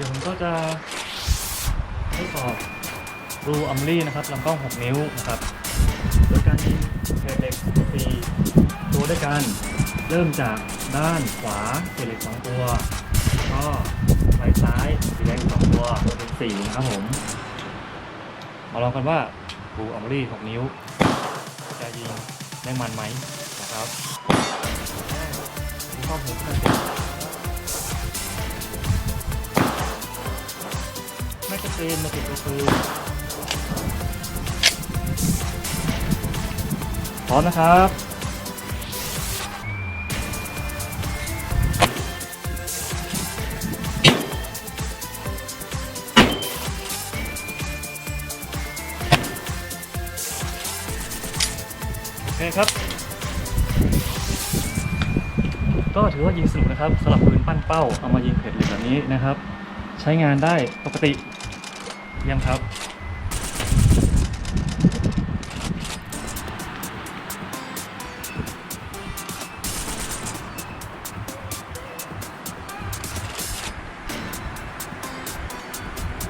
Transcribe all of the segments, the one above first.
ดี๋ยวผมก็จะทดสอบรูอัมลี่นะครับลำกล้อง 6 นิ้วนะครับ โดยการยิงเศษเหล็ก4ตัวด้วยกัน เริ่มจากด้านขวาเศษเหล็ก 2 ตัว ก็ไปซ้ายสีแดง2ตัวเป็น4นะครับผม มาลองกันว่ารูอัมลี่ 6 นิ้ว จะยิงได้มันไหมนะครับดูข้อมูลกันเสร็จแม กกาซีนมาติดตัวปืนพร้อมนะครับโอเคครับ ก็ถือว่ายิงสนุกนะครับสำหรับปืนปั้นเป้าเอามายิงเผ็ดเหล็กแบบนี้นะครับ ใช้งานได้ปกติ เยี่ยมครับ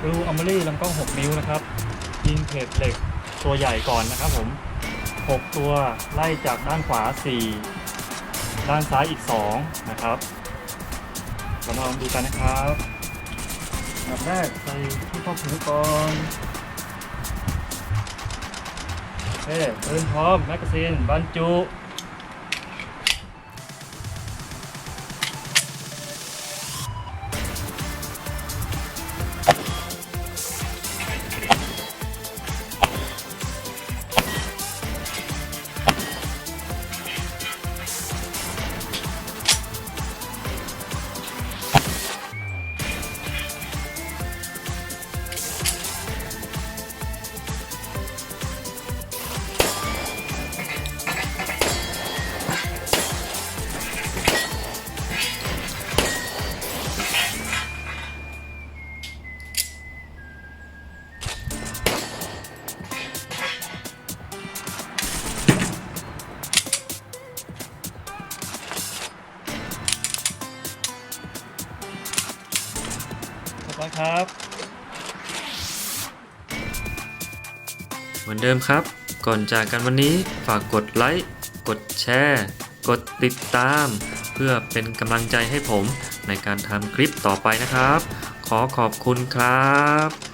รูอัมเบรี่ลำกล้อง 6 นิ้วนะครับ ยิงเพจเหล็กตัวใหญ่ก่อนนะครับผม 6 ตัวไล่จากด้านขวา 4 ด้านซ้ายอีก 2 นะครับเรามาลองดูกันนะครับ ดับแรกใส่ที่ครอบหูก่อนโอเคปืนพร้อมแมกกาซีนบรรจุ เรียบครับ เหมือนเดิมครับ ก่อนจากกันวันนี้ฝากกดไลค์ กดแชร์ กดติดตาม เพื่อเป็นกำลังใจให้ผมในการทำคลิปต่อไปนะครับ ขอขอบคุณครับ